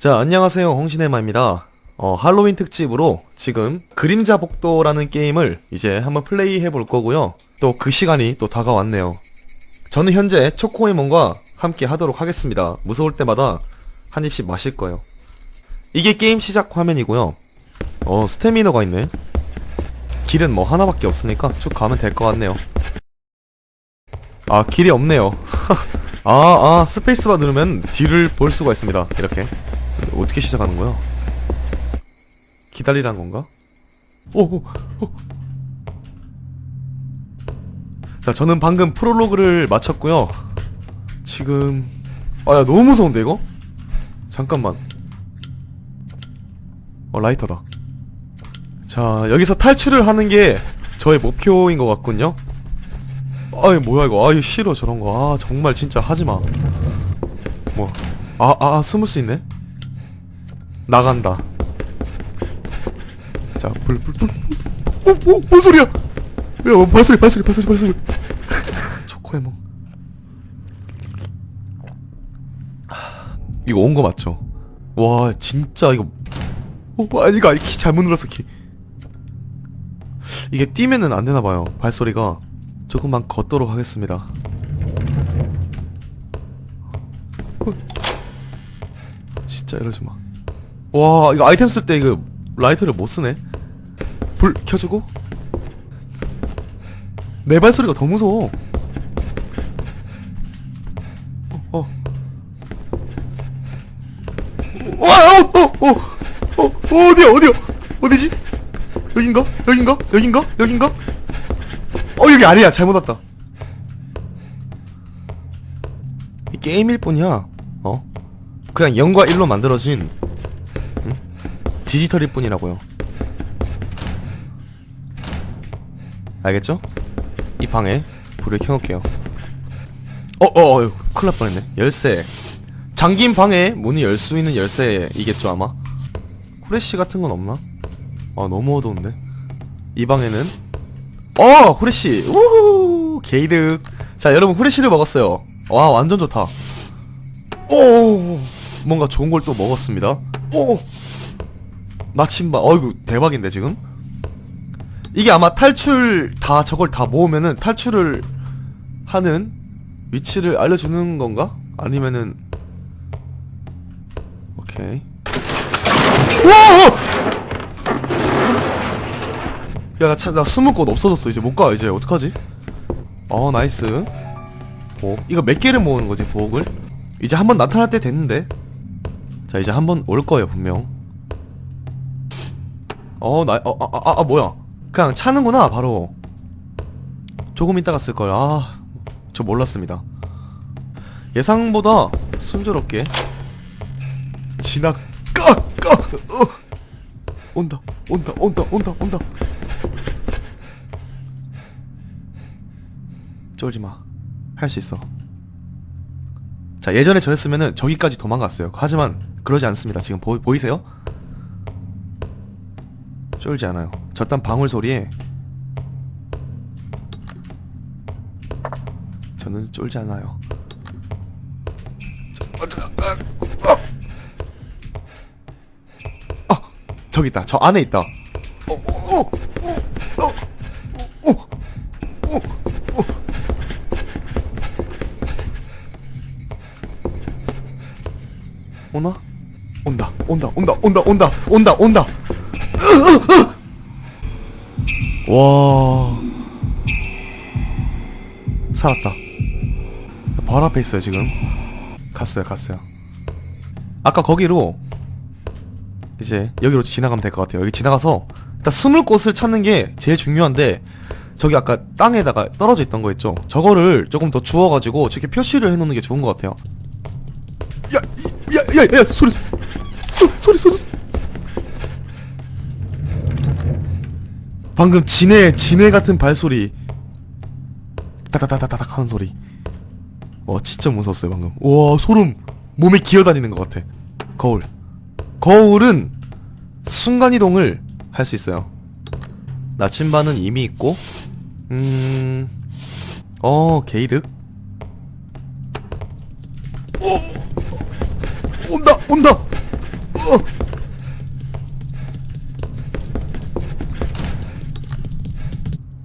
자, 안녕하세요. 홍신의마입니다. 어, 할로윈 특집으로 지금 그림자 복도라는 게임을 이제 한번 플레이 해볼 거고요. 또 그 시간이 또 다가왔네요. 저는 현재 초코에몬과 함께 하도록 하겠습니다. 무서울 때마다 한 입씩 마실 거예요. 이게 게임 시작 화면이고요. 어, 스태미너가 있네. 길은 뭐 하나밖에 없으니까 쭉 가면 될 것 같네요. 아, 길이 없네요. 아, 아, 스페이스바 누르면 뒤를 볼 수가 있습니다. 이렇게. 어떻게 시작하는 거야? 기다리란 건가? 오, 오, 오. 자, 저는 방금 프롤로그를 마쳤고요. 지금 아, 야, 너무 무서운데 이거? 잠깐만. 어, 라이터다. 자, 여기서 탈출을 하는 게 저의 목표인 것 같군요. 아이 뭐야 이거 아이 싫어 저런 거아 정말 진짜 하지마 뭐아 아 숨을 수 있네 나간다. 자 불 불불어뭐뭔 소리야? 야 어, 발소리 발소리 발소리 발소리. 초코에몽 하, 이거 온 거 맞죠? 와 진짜 이거. 어 아니 이거 키 잘못 눌렀어 키. 이게 뛰면은 안 되나 봐요 발소리가. 조금만 걷도록 하겠습니다. 어. 진짜 이러지 마. 와, 이거 아이템 쓸 때 이거 라이터를 못 쓰네. 불 켜주고. 내 발소리가 더 무서워. 어, 어. 와, 어, 어, 어디야, 어디야, 어디지? 여긴가? 여긴가? 여긴가? 여긴가? 어 여기 아니야 잘못 왔다 이 게임일 뿐이야 어 그냥 0과 1로 만들어진 응? 디지털일 뿐이라고요. 알겠죠? 이 방에 불을 켜놓을게요. 어어 어, 어, 큰일 날 뻔했네. 열쇠. 잠긴 방에 문이 열수 있는 열쇠이겠죠 아마? 후레쉬 같은 건 없나? 아 너무 어두운데. 이 방에는 어 후레쉬! 우후! 게이득. 자 여러분 후레쉬를 먹었어요. 와 완전 좋다. 오! 뭔가 좋은 걸 또 먹었습니다. 오 나침반 어이구 대박인데 지금 이게 아마 탈출 다 저걸 다 모으면은 탈출을 하는 위치를 알려주는 건가? 아니면은 오케이 와! 야, 나, 숨을 곳 없어졌어. 이제 못 가. 이제 어떡하지? 어, 나이스. 보옥. 이거 몇 개를 모으는 거지, 보옥을? 이제 한 번 나타날 때 됐는데. 자, 이제 한 번 올 거예요, 분명. 어, 나, 어, 아, 아, 아, 뭐야. 그냥 차는구나, 바로. 조금 있다가 쓸걸. 아, 저 몰랐습니다. 예상보다 순조롭게. 지나, 까! 까! 어! 온다, 온다, 온다, 온다, 온다. 쫄지 마. 할 수 있어. 자, 예전에 저였으면은 저기까지 도망갔어요. 하지만 그러지 않습니다. 지금 보, 보이세요? 쫄지 않아요. 저딴 방울 소리에 저는 쫄지 않아요. 저, 어, 어. 어, 저기 있다. 저 안에 있다. 오나? 온다, 온다, 온다, 온다, 온다, 온다, 온다. 와. 살았다. 바로 앞에 있어요, 지금. 갔어요, 갔어요. 아까 거기로 이제 여기로 지나가면 될 것 같아요. 여기 지나가서 일단 숨을 곳을 찾는 게 제일 중요한데 저기 아까 땅에다가 떨어져 있던 거 있죠? 저거를 조금 더 주워가지고 저렇게 표시를 해놓는 게 좋은 것 같아요. 야, 이- 야, 야, 야, 소리, 소, 소리, 소리. 소리. 방금 지네, 지네 같은 발소리. 다다다다닥 하는 소리. 와, 진짜 무서웠어요, 방금. 와, 소름. 몸에 기어다니는 것 같아. 거울. 거울은 순간이동을 할 수 있어요. 나침반은 이미 있고, 음, 어, 게이득. 온다 온다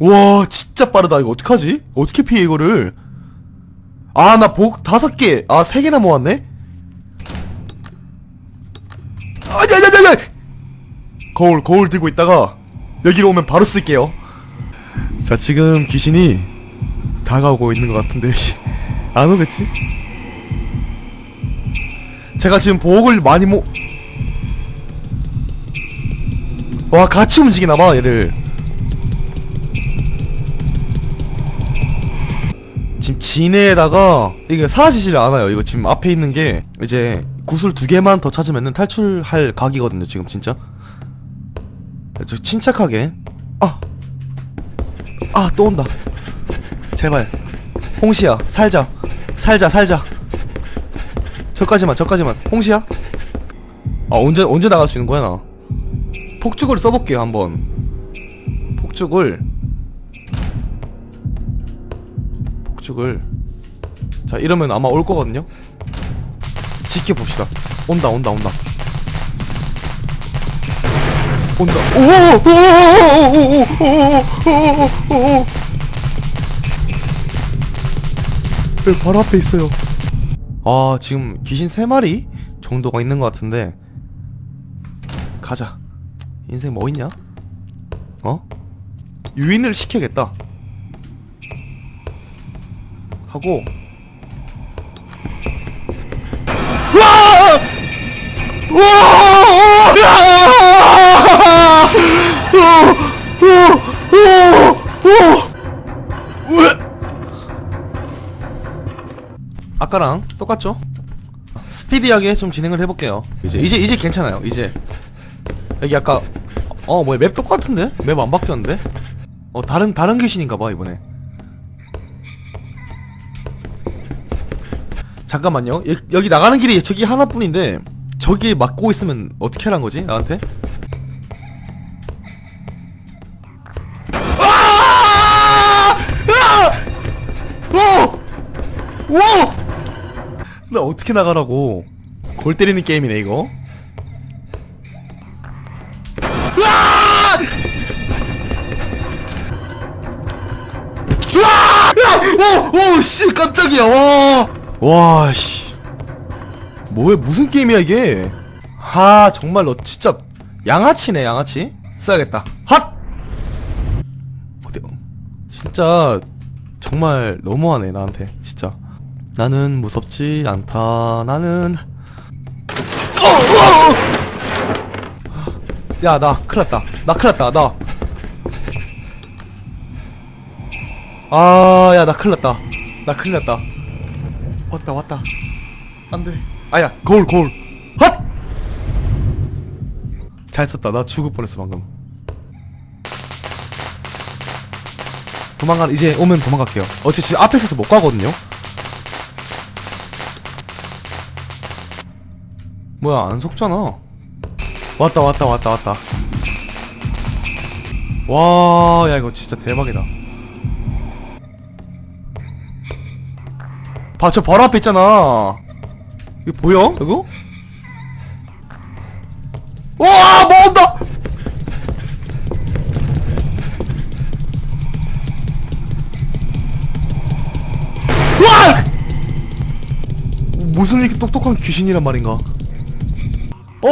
와 진짜 빠르다 이거. 어떡하지? 어떻게 피해 이거를? 아 나 복 다섯 개아 세 개나 모았네? 아자자자자 거울 거울 들고 있다가 여기로 오면 바로 쓸게요. 자 지금 귀신이 다가오고 있는 것 같은데. 안 오겠지? 제가 지금 보호를 많이 모... 와 같이 움직이나봐 얘를 진해에다가 이게 사라지질 않아요. 이거 지금 앞에 있는 게 이제 구슬 두 개만 더 찾으면은 탈출할 각이거든요 지금 진짜. 저 침착하게. 아! 아 또 온다. 제발. 홍시야 살자. 살자 살자. 저까지만 저까지만. 홍시야? 아 언제 언제 나갈 수 있는 거야 나? 폭죽을 써볼게요 한번. 폭죽을 폭죽을 자 이러면 아마 올 거거든요 지켜봅시다 온다 온다 온다 온다 오오오오오오오오오오오오오 네, 바로 앞에 있어요 아 지금 귀신 세 마리 정도가 있는 것 같은데 가자 인생 뭐 있냐 어 유인을 시켜야겠다 하고 아까랑 똑같죠? 스피디하게 좀 진행을 해볼게요. 이제 이제 이제 괜찮아요. 이제 여기 아까 어 뭐야 맵 똑같은데 맵 안 바뀌었는데 어 다른 다른 귀신인가봐 이번에. 잠깐만요. 여, 여기 나가는 길이 저기 하나뿐인데 저기 막고 있으면 어떻게 하란 거지 나한테? 아! 아! 오! 오! 나 어떻게 나가라고? 골 때리는 게임이네 이거. 으아! 으아! 오! 오! 씨 깜짝이야. 와! 와 씨. 뭐야 무슨 게임이야 이게? 하 정말 너 진짜 양아치네 양아치. 써야겠다. 핫! 어디? 진짜 정말 너무하네 나한테 진짜. 나는 무섭지 않다. 나는 야, 나 큰일 났다. 나 큰일 났다. 나. 아, 야, 나 큰일 났다. 나 큰일 났다. 왔다, 왔다. 안 돼. 아야, 거울, 거울. 핫! 잘 썼다. 나 죽을 뻔했어, 방금. 도망가, 이제 오면 도망갈게요. 어차피 지금 앞에 있어서 못 가거든요? 뭐야 안 속잖아 왔다 왔다 왔다 왔다 와 야 이거 진짜 대박이다 봐 저 바로 앞에 있잖아 이거 보여? 이거? 와 모은다 와 무슨 이렇게 똑똑한 귀신이란 말인가 오!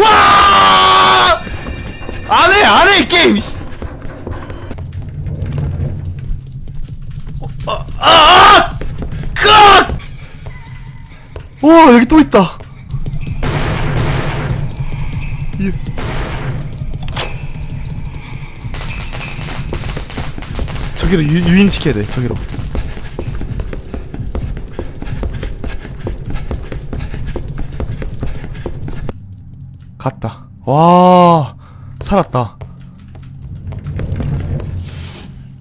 와! 안해 안해 이 게임. 씨. 어, 아! 아! 깍! 와 여기 또 있다. 이- 저기로 유, 유인시켜야 돼 저기로. 갔다. 와, 살았다.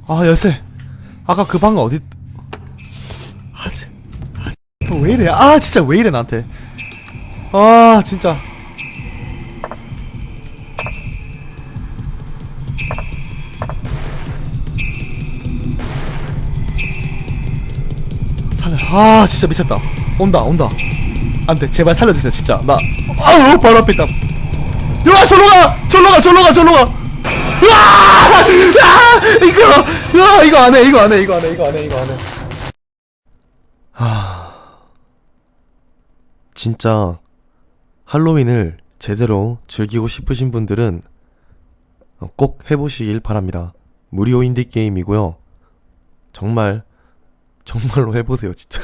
아, 열쇠. 아까 그 방은 어디? 아, 진- 아, 진짜 왜 이래? 아, 진짜 왜 이래 나한테? 아, 진짜. 아, 진짜 미쳤다. 온다, 온다. 안돼 제발 살려주세요 진짜 나 아우 바로 앞에 있다 야 절로 가 절로 가 절로 가 절로 가 으아! 아! 이거 야 이거 안해 이거 안해 이거 안해 이거 안해 이거 안해 진짜 할로윈을 제대로 즐기고 싶으신 분들은 어, 꼭 해보시길 바랍니다. 무료 인디 게임이고요. 정말 정말로 해보세요, 진짜.